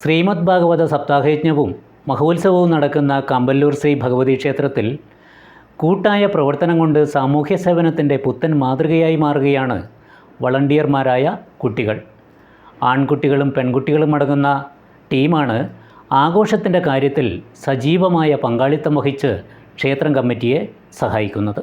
ശ്രീമദ് ഭാഗവത സപ്താഹയജ്ഞവും മഹോത്സവവും നടക്കുന്ന കമ്പല്ലൂർ ശ്രീ ഭഗവതി ക്ഷേത്രത്തിൽ കൂട്ടായ പ്രവർത്തനം കൊണ്ട് സാമൂഹ്യ സേവനത്തിന്റെ പുത്തൻ മാതൃകയായി മാറുകയാണ് വളണ്ടിയർമാരായ കുട്ടികൾ. ആൺകുട്ടികളും പെൺകുട്ടികളും അടങ്ങുന്ന ടീമാണ് ആഘോഷത്തിന്റെ കാര്യത്തിൽ സജീവമായ പങ്കാളിത്തം വഹിച്ച് ക്ഷേത്രം കമ്മിറ്റിയെ സഹായിക്കുന്നത്.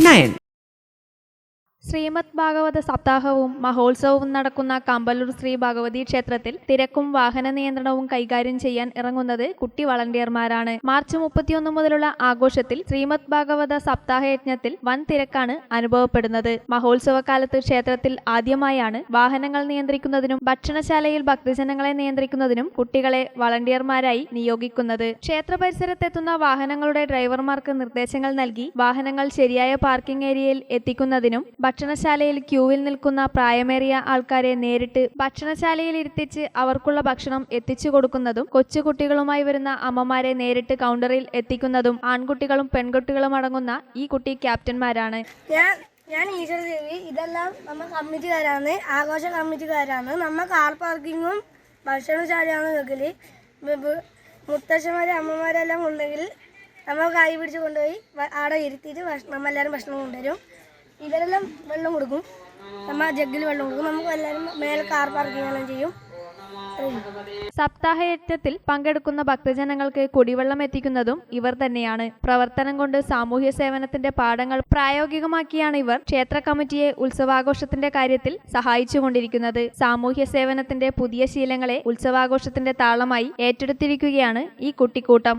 nine Shrimad Bhagavata സപ്താഹവും മഹോത്സവവും നടക്കുന്ന കമ്പല്ലൂർ ശ്രീ ഭഗവതി ക്ഷേത്രത്തിൽ തിരക്കും വാഹന നിയന്ത്രണവും കൈകാര്യം ചെയ്യാൻ ഇറങ്ങുന്നത് കുട്ടി വളണ്ടിയർമാരാണ്. മാർച്ച് മുപ്പത്തിയൊന്ന് മുതലുള്ള ആഘോഷത്തിൽ ശ്രീമദ് ഭാഗവത സപ്താഹ യജ്ഞത്തിൽ വൻ തിരക്കാണ് അനുഭവപ്പെടുന്നത്. മഹോത്സവ മഹോത്സവകാലത്ത് ക്ഷേത്രത്തിൽ ആദ്യമായാണ് വാഹനങ്ങൾ നിയന്ത്രിക്കുന്നതിനും ഭക്ഷണശാലയിൽ ഭക്തജനങ്ങളെ നിയന്ത്രിക്കുന്നതിനും കുട്ടികളെ വളണ്ടിയർമാരായി നിയോഗിക്കുന്നത്. ക്ഷേത്ര പരിസരത്തെത്തുന്ന വാഹനങ്ങളുടെ ഡ്രൈവർമാർക്ക് നിർദ്ദേശങ്ങൾ നൽകി വാഹനങ്ങൾ ശരിയായ പാർക്കിംഗ് ഏരിയയിൽ എത്തിക്കുന്നതിനും ഭക്ഷണശാലയിൽ ക്യൂവിൽ നിൽക്കുന്ന പ്രായമേറിയ ആൾക്കാരെ നേരിട്ട് ഭക്ഷണശാലയിൽ ഇരുത്തിച്ച് അവർക്കുള്ള ഭക്ഷണം എത്തിച്ചു കൊടുക്കുന്നതും കൊച്ചുകുട്ടികളുമായി വരുന്ന അമ്മമാരെ നേരിട്ട് കൗണ്ടറിൽ എത്തിക്കുന്നതും ആൺകുട്ടികളും പെൺകുട്ടികളും അടങ്ങുന്ന ഈ കുട്ടി ക്യാപ്റ്റന്മാരാണ്. ഞാൻ ഞാൻ ഈശ്വര ദേവി ഇതെല്ലാം നമ്മ കമ്മിറ്റിക്കാരാണ്. ആഘോഷ കമ്മിറ്റിക്കാരാണ്. നമ്മ കാർ പാർക്കിങ്ങും ഭക്ഷണശാലയാണ് വെക്കൽ. മുത്തശ്ശന്മാരെ അമ്മമാരെല്ലാം ഉണ്ടെങ്കിൽ നമ്മൾ കൈ പിടിച്ച് കൊണ്ടുപോയി അവിടെ ഇരുത്തിയിട്ട് ഭക്ഷണം നമ്മ എല്ലാവരും ഭക്ഷണം കൊണ്ടുവരും. ഇവരെല്ലാം വെള്ളം കൊടുക്കും. നമ്മൾ ജഗ്ഗിൽ വെള്ളം കൊടുക്കും. നമുക്ക് എല്ലാവരും മേലെ കാർ പാർക്കിംഗ് എല്ലാം ചെയ്യും. സപ്താഹയജ്ഞത്തിൽ പങ്കെടുക്കുന്ന ഭക്തജനങ്ങൾക്ക് കുടിവെള്ളം എത്തിക്കുന്നതും ഇവർ തന്നെയാണ്. പ്രവർത്തനം കൊണ്ട് സാമൂഹ്യ സേവനത്തിന്റെ പാഠങ്ങൾ പ്രായോഗികമാക്കിയാണ് ഇവർ ക്ഷേത്ര കമ്മിറ്റിയെ ഉത്സവാഘോഷത്തിന്റെ കാര്യത്തിൽ സഹായിച്ചുകൊണ്ടിരിക്കുന്നത്. സാമൂഹ്യ സേവനത്തിന്റെ പുതിയ ശീലങ്ങളെ ഉത്സവാഘോഷത്തിന്റെ താളമായി ഏറ്റെടുത്തിരിക്കുകയാണ് ഈ കുട്ടിക്കൂട്ടം.